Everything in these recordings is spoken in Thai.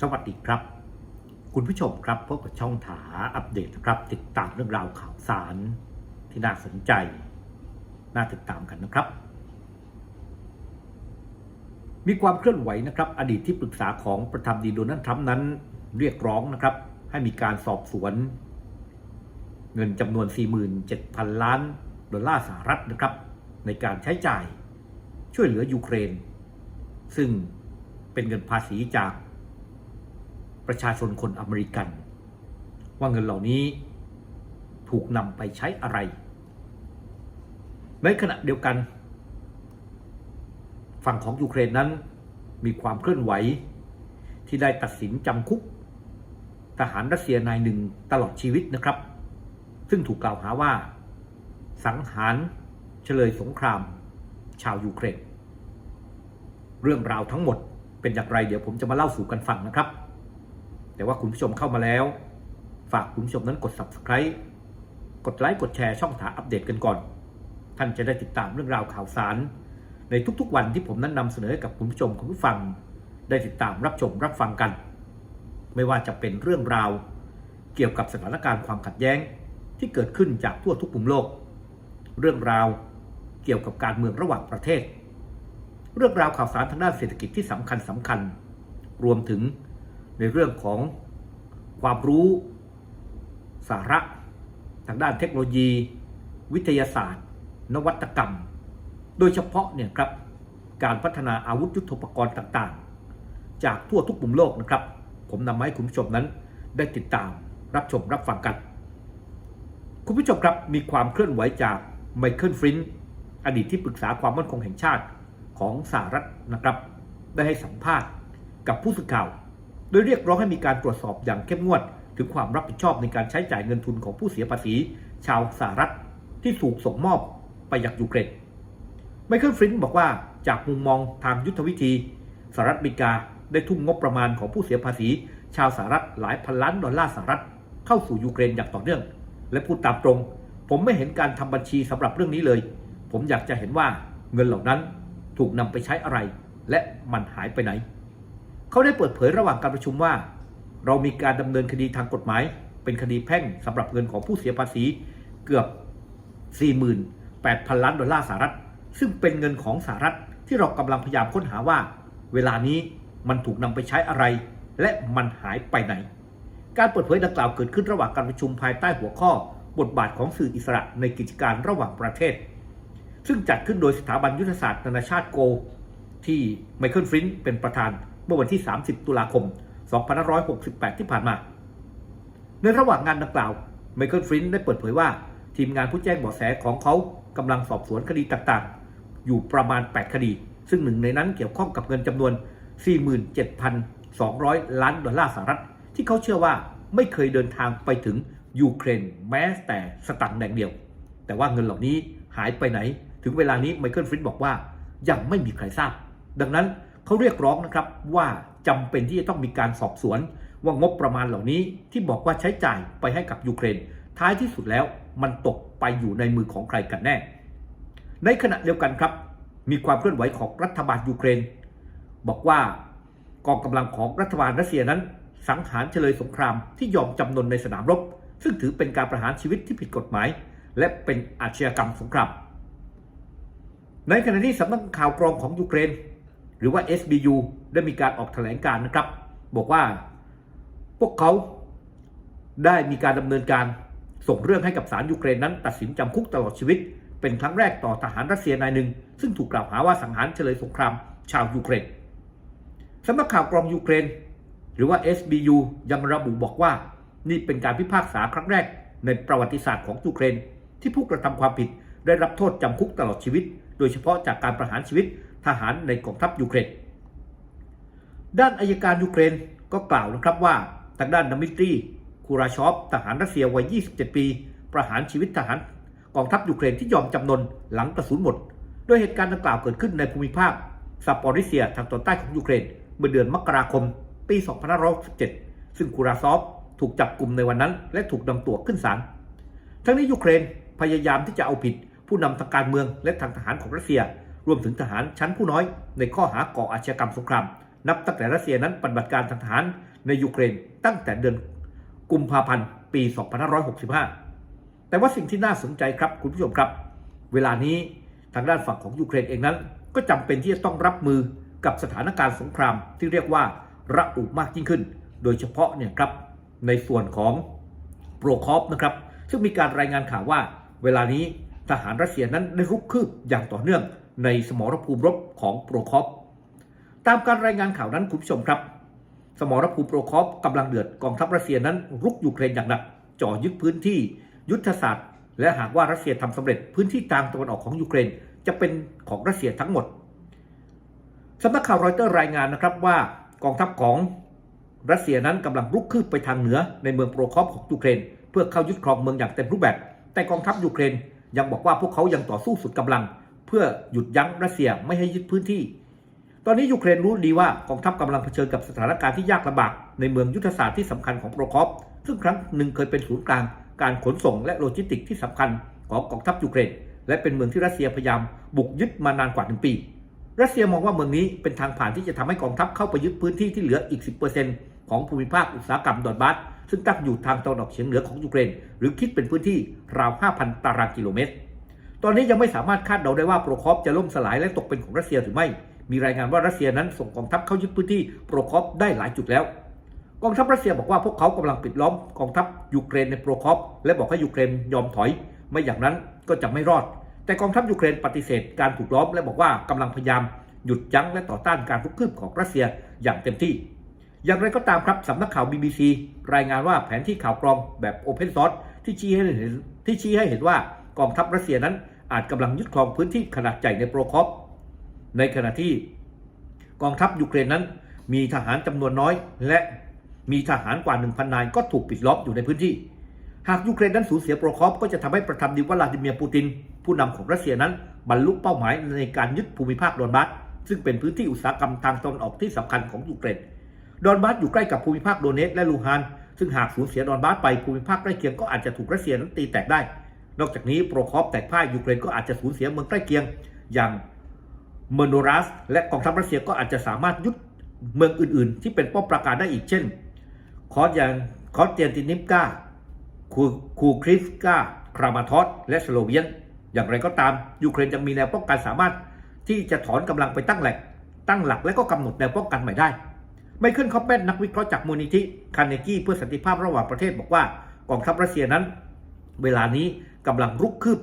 สวัสดีครับ คุณผู้ชมครับพบกับช่องถาอัปเดตนะครับ ติดตามเรื่องราวข่าวสารที่น่าสนใจ น่าติดตามกันนะครับ มีความเคลื่อนไหวนะครับ อดีตที่ปรึกษาของประธานดีโดนัลด์ทรัมป์นั้นเรียกร้องนะครับ ให้มีการสอบสวน เงินจำนวน 47,000 ล้านดอลลาร์สหรัฐนะครับ ในการใช้จ่ายช่วยเหลือยูเครน ซึ่งเป็นเงินภาษีจาก ประชาชนคนอเมริกัน ว่าเงินเหล่านี้ถูกนำไปใช้อะไร ในขณะเดียวกัน ฝั่งของยูเครนนั้นมีความเคลื่อนไหว ที่ได้ตัดสินจำคุก ทหารรัสเซียนายหนึ่งตลอดชีวิตนะครับ ซึ่งถูกกล่าวหาว่า สังหารเฉลยสงคราม ชาวยูเครน เรื่องราวทั้งหมดเป็นอย่างไรเดี๋ยวผมจะมาเล่าสู่กันฟังนะครับ แต่ว่าคุณผู้ชมเข้ามาแล้ว ฝากคุณผู้ชมนั้นกด subscribe กดไลค์กดแชร์ช่องถาอัปเดตกันก่อน ท่านจะได้ติดตามเรื่องราวข่าวสาร ในทุกๆวันที่ผมนั้นนำเสนอให้กับคุณผู้ชมคุณผู้ฟัง ได้ติดตามรับชมรับฟังกัน ไม่ว่าจะเป็นเรื่องราว เกี่ยวกับสถานการณ์ความขัดแย้งที่เกิดขึ้นจากทั่วทุกมุมโลก เรื่องราวเกี่ยวกับการเมืองระหว่างประเทศ เรื่องราวข่าวสารทางด้านเศรษฐกิจที่สำคัญสำคัญ รวมถึง ในเรื่องของความรู้สาระทางด้านเทคโนโลยี วิทยาศาสตร์ นวัตกรรม โดยเฉพาะเนี่ยครับการพัฒนาอาวุธยุทโธปกรณ์ต่างๆ จากทั่วทุกมุมโลกนะครับ ผมนำมาให้คุณผู้ชมนั้นได้ติดตามรับชมรับฟังกัน คุณผู้ชมครับมีความเคลื่อนไหวจากไมเคิลฟรินท์อดีตที่ปรึกษาความมั่นคงแห่งชาติของสหรัฐนะครับ ได้ให้สัมภาษณ์กับผู้สื่อข่าว โดยเรียกร้องให้มีการตรวจสอบอย่างเข้มงวด ถึงความรับผิดชอบในการใช้จ่ายเงินทุนของผู้เสียภาษี ชาวสหรัฐที่ถูกส่งมอบไปยังยูเครนไมเคิลฟรินท์บอกว่าจากมุมมองทางยุทธวิธีสหรัฐอเมริกาได้ทุ่มงบประมาณของผู้เสียภาษี ชาวสหรัฐหลายพันล้านดอลลาร์สหรัฐเข้าสู่ยูเครนอย่างต่อเนื่อง และพูดตามตรง ผมไม่เห็นการทำบัญชีสำหรับเรื่องนี้เลย ผมอยากจะเห็นว่าเงินเหล่านั้นถูกนำไปใช้อะไร และมันหายไปไหน เขาได้เปิดเผยระหว่างการประชุมว่า เรามีการดำเนินคดีทางกฎหมาย เป็นคดีแพ่งสำหรับเงินของผู้เสียภาษีเกือบ 48,000 ล้านดอลลาร์สหรัฐ ซึ่งเป็นเงินของสหรัฐที่เรากำลังพยายามค้นหาว่า เวลานี้มันถูกนำไปใช้อะไร และมันหายไปไหน การเปิดเผยดังกล่าวเกิดขึ้นระหว่างการประชุมภายใต้หัวข้อ บทบาทของสื่ออิสระในกิจการระหว่างประเทศ ซึ่งจัดขึ้นโดยสถาบันยุทธศาสตร์นานาชาติโก ที่ไมเคิลฟรินท์เป็นประธาน เมื่อวันที่ 30 ตุลาคม 2568 ที่ผ่านมา ในระหว่างงานดังกล่าว ไมเคิลฟรินท์ได้เปิดเผยว่า ทีมงานผู้แจ้งเบาะแสของเขากำลังสอบสวนคดีต่างๆ อยู่ประมาณ 8 คดี ซึ่งหนึ่งในนั้นเกี่ยวข้องกับเงินจำนวน 47,200 ล้านดอลลาร์สหรัฐ ที่เขาเชื่อว่าไม่เคยเดินทางไปถึงยูเครนแม้แต่สตังค์แดงเดียว แต่ว่าเงินเหล่านี้หายไปไหน ถึงเวลานี้ไมเคิลฟรินท์บอกว่ายังไม่มีใครทราบ ดังนั้น เขาเรียกร้องนะครับว่าจำเป็นที่จะต้องมีการสอบสวน ว่างบประมาณเหล่านี้ที่บอกว่าใช้จ่ายไปให้กับยูเครน ท้ายที่สุดแล้วมันตกไปอยู่ในมือของใครกันแน่ ในขณะเดียวกันครับ มีความเคลื่อนไหวของรัฐบาลยูเครน บอกว่ากองกำลังของรัฐบาลรัสเซียนั้น สังหารเฉลยสงครามที่ยอมจำนนในสนามรบ ซึ่งถือเป็นการประหารชีวิตที่ผิดกฎหมาย และเป็นอาชญากรรมสงครามในขณะที่สำนักข่าวกรองของยูเครน หรือว่า SBU ได้มีการออกแถลงการนะครับ บอกว่าพวกเขาได้มีการดำเนินการส่งเรื่องให้กับศาลยูเครนนั้น ตัดสินจำคุกตลอดชีวิต เป็นครั้งแรกต่อทหารรัสเซียนายหนึ่ง ซึ่งถูกกล่าวหาว่าสังหารเฉลยสงครามชาวยูเครนสำนักข่าวกรองยูเครน หรือว่า SBU ยังระบุบอกว่า นี่เป็นการพิพากษาครั้งแรกในประวัติศาสตร์ของยูเครน ที่ผู้กระทำความผิดได้รับโทษจำคุกตลอดชีวิต โดยเฉพาะจากการประหารชีวิต ทหารในกองทัพยูเครน ด้านอายการยูเครนก็กล่าวนะครับว่าทางด้านดมิตรีคูราชอฟทหารรัสเซียวัย 27 ปี ประหารชีวิตทหารกองทัพยูเครนที่ยอมจำนนหลังกระสุนหมด โดยเหตุการณ์ดังกล่าวเกิดขึ้นในภูมิภาคซาปอริเซียทางตอนใต้ของยูเครน เมื่อเดือนมกราคม ปี 2567 ซึ่งคูราซอฟถูกจับกลุ่มในวันนั้น และถูกนำตัวขึ้นศาล ทั้งนี้ยูเครนพยายามที่จะเอาผิดผู้นำทางการเมืองและทางทหารของรัสเซีย รวมถึงทหารชั้นผู้น้อย ในข้อหาก่ออาชญากรรมสงคราม นับตั้งแต่รัสเซียนั้นปฏิบัติการทางทหารในยูเครนตั้งแต่เดือนกุมภาพันธ์ปี 2565 แต่ว่าสิ่งที่น่าสนใจครับคุณผู้ชมครับ เวลานี้ทางด้านฝั่งของยูเครนเองนั้น ก็จำเป็นที่จะต้องรับมือกับสถานการณ์สงครามที่เรียกว่าระอุมากยิ่งขึ้น โดยเฉพาะเนี่ยครับในส่วนของโปรคอฟนะครับซึ่งมีการรายงานข่าวว่า เวลานี้ทหารรัสเซียนั้นได้รุกคืบอย่างต่อเนื่อง ในสมรภูมิรบของโปรคอฟตามการรายงานข่าวนั้นคุณผู้ชมครับ สมรภูมิโปรคอฟกำลังเดือดกองทัพรัสเซียนั้นรุกยูเครนอย่างหนักจ่อยึดพื้นที่ยุทธศาสตร์ และหากว่ารัสเซียทำสำเร็จพื้นที่ทางตะวันออกของยูเครน จะเป็นของรัสเซียทั้งหมดสำนักข่าวรอยเตอร์รายงานนะครับว่ากองทัพของรัสเซียนั้นกำลังรุกคืบไปทางเหนือในเมืองโปรคอฟของยูเครน เพื่อเข้ายึดครองเมืองอย่างเต็มรูปแบบ แต่กองทัพยูเครนยังบอกว่าพวกเขายังต่อสู้สุดกำลัง เพื่อหยุดยั้งรัสเซียไม่ให้ยึดพื้นที่ ตอนนี้ยูเครนรู้ดีว่ากองทัพกำลังเผชิญกับสถานการณ์ที่ยากลำบากในเมืองยุทธศาสตร์ที่สำคัญของโปรคอฟซึ่งครั้งหนึ่งเคยเป็นศูนย์กลางการขนส่งและโลจิสติกส์ที่สำคัญของกองทัพยูเครน และเป็นเมืองที่รัสเซียพยายามบุกยึดมานานกว่าหนึ่งปี รัสเซียมองว่าเมืองนี้เป็นทางผ่านที่จะทำให้กองทัพเข้าไปยึดพื้นที่ที่เหลืออีก 10%ของภูมิภาคอุตสาหกรรมดอนบาสซึ่งตั้งอยู่ทางตะวันออกเฉียงเหนือของยูเครน หรือคิดเป็นพื้นที่ราว 5,000 ตารางกิโลเมตร ตอนนี้ยังไม่สามารถคาดเดาได้ว่าโปรคอฟจะล่มสลายและตกเป็นของรัสเซียหรือไม่ มีรายงานว่ารัสเซียนั้นส่งกองทัพเข้ายึดพื้นที่โปรคอฟได้หลายจุดแล้ว กองทัพรัสเซียบอกว่าพวกเขากำลังปิดล้อมกองทัพยูเครนในโปรคอฟและบอกให้ยูเครนยอมถอย ไม่อย่างนั้นก็จะไม่รอด แต่กองทัพยูเครนปฏิเสธการถูกล้อมและบอกว่ากำลังพยายามหยุดยั้งและต่อต้านการรุกคืบของรัสเซียอย่างเต็มที่ อย่างไรก็ตามครับสำนักข่าว BBC รายงานว่าแผนที่ข่าวกรองแบบ Open Source ที่ชี้ให้เห็นที่ชี้ให้เห็นว่ากองทัพรัสเซียนั้น อาจกำลังยึดครองพื้นที่ขนาดใหญ่ในโปรคอฟในขณะที่กองทัพยูเครนนั้น มีทหารจำนวนน้อย และมีทหารกว่า 1,000 นายก็ถูกปิดล้อมอยู่ในพื้นที่ หากยูเครนนั้นสูญเสียโปรคอฟก็จะทำให้ประธานาธิวลาดิเมียร์ปูติน ผู้นำของรัสเซียนั้นบรรลุเป้าหมายในการยึดภูมิภาคดอนบัสซึ่งเป็นพื้นที่อุตสาหกรรมทางตะวันออกที่สำคัญของยูเครนดอนบัสอยู่ใกล้กับภูมิภาคโดเนตและลูฮานซึ่งหากสูญเสียดอนบัสไปภูมิภาคใกล้เคียงก็อาจจะถูกรัสเซียนั้นตีแตกได้ นอกจากนี้โปรคอฟแตกพ่ายยูเครนก็อาจจะสูญเสียเมืองใกล้เคียงอย่างเมโนรัส และกองทัพรัสเซียก็อาจจะสามารถยึดเมืองอื่น ๆ ที่เป็นป้อมปราการได้อีกเช่น คอร์ยันคอร์เจนตินิฟกาคูคูคริสกาครามาทอสและสโลเวียน อย่างไรก็ตามยูเครนยังมีแนวป้องกันสามารถที่จะถอนกำลังไปตั้งแหลกตั้งหลักและก็กำหนดแนวป้องกันใหม่ได้ ไม่ขึ้นคอปเมนนักวิเคราะห์จากมูลนิธิคาร์เนกี้เพื่อสันติภาพระหว่างประเทศบอกว่ากองทัพรัสเซียนั้น เวลานี้ กำลังรุกคืบ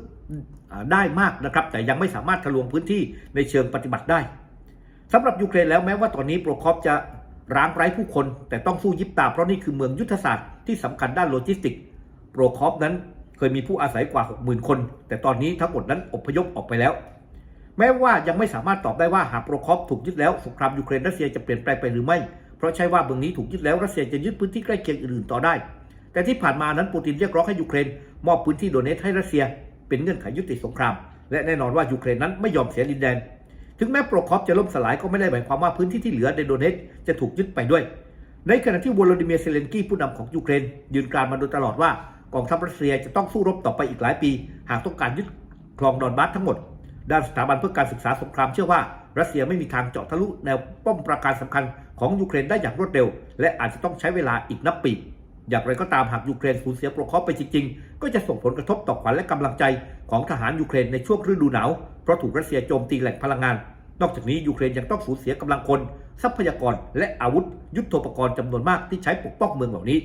ได้มากนะครับ แต่ยังไม่สามารถทะลวงพื้นที่ในเชิงปฏิบัติได้สำหรับยูเครนแล้วแม้ว่าตอนนี้โปรคอฟจะร้างไร้ผู้คน แต่ต้องสู้ยิบตาเพราะนี่คือเมืองยุทธศาสตร์ที่สำคัญด้านโลจิสติกโปรคอฟนั้นเคยมีผู้อาศัยกว่า 60,000 คน แต่ตอนนี้ทั้งหมดนั้นอพยพออกไปแล้ว แม้ว่ายังไม่สามารถตอบได้ว่าหากโปรคอฟถูกยึดแล้วสงครามยูเครนรัสเซียจะเปลี่ยนแปลงไปหรือไม่ เพราะใช่ว่าเมืองนี้ถูกยึดแล้วรัสเซียจะยึดพื้นที่ใกล้เคียงอื่นๆต่อได้ แต่ที่ผ่านมานั้นปูตินเรียกร้องให้ยูเครน มอบพื้นที่โดเนตให้รัสเซีย เป็นเงื่อนไขยุติสงคราม และแน่นอนว่ายูเครนนั้นไม่ยอมเสียดินแดน ถึงแม้โปรคอฟจะล่มสลายก็ไม่ได้หมายความว่าพื้นที่ที่เหลือในโดเนตจะถูกยึดไปด้วย ในขณะที่วโลดิเมียร์เซเลนกี้ผู้นำของยูเครน ยืนกรานมาโดยตลอดว่ากองทัพรัสเซียจะต้องสู้รบต่อไปอีกหลายปี หากต้องการยึดครองดอนบาสทั้งหมด ด้านสถาบันเพื่อการศึกษาสงครามเชื่อว่ารัสเซียไม่มีทางเจาะทะลุแนวป้อมปราการสำคัญของยูเครนได้อย่างรวดเร็ว และอาจจะต้องใช้เวลาอีกนับปี อย่างไรก็ตามหากยูเครนสูญเสียโปรคอฟไปจริงๆ ก็จะส่งผลกระทบต่อขวัญและกำลังใจของทหารยูเครนในช่วงฤดูหนาว เพราะถูกรัสเซียโจมตีแหล่งพลังงาน นอกจากนี้ยูเครนยังต้องสูญเสียกำลังคน ทรัพยากร และอาวุธ ยุทโธปกรณ์จำนวนมากที่ใช้ปกป้องเมืองเหล่านี้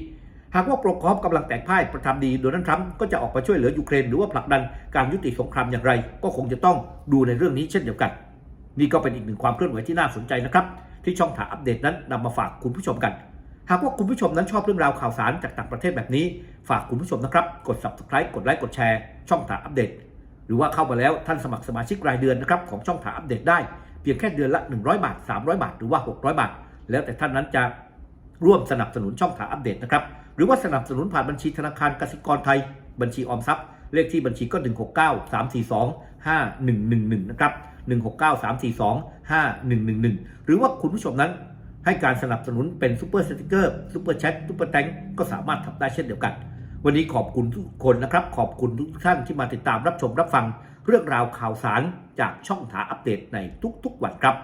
หากว่าโปรคอฟกำลังแตกพ่ายประธานดีโดนัลด์ทรัมป์ก็จะออกมาช่วยเหลือยูเครนหรือว่าผลักดันการยุติสงครามอย่างไร ก็คงจะต้องดูในเรื่องนี้เช่นเดียวกัน นี่ก็เป็นอีกหนึ่งความเคลื่อนไหวที่น่าสนใจนะครับที่ช่องถาอัปเดตนั้นนำมาฝากคุณผู้ชมกัน หากว่าคุณผู้ชมนั้นชอบเรื่องราวข่าวสารจากต่างประเทศแบบนี้ ฝากคุณผู้ชมนะครับ กด subscribe กดไลค์กดแชร์ช่องถาอัปเดต หรือว่าเข้ามาแล้วท่านสมัครสมาชิกรายเดือนนะครับของช่องถาอัปเดตได้เพียงแค่เดือนละ 100 บาท 300 บาท หรือว่า 600 บาท แล้วแต่ท่านนั้นจะร่วมสนับสนุนช่องถาอัปเดตนะครับหรือว่าสนับสนุนผ่านบัญชีธนาคารกสิกรไทย บัญชีออมทรัพย์ เลขที่บัญชีก็ 169 342 5111 นะครับ 169 342 5111 หรือว่าคุณผู้ชมนั้น ให้การสนับสนุนเป็นซูเปอร์สติกเกอร์ซูเปอร์แชทซูเปอร์แตงก็สามารถทำได้เช่นเดียวกัน วันนี้ขอบคุณทุกคนนะครับ ขอบคุณทุกท่านที่มาติดตามรับชมรับฟัง เรื่องราวข่าวสารจากช่องถาอัปเดตในทุกๆวันครับ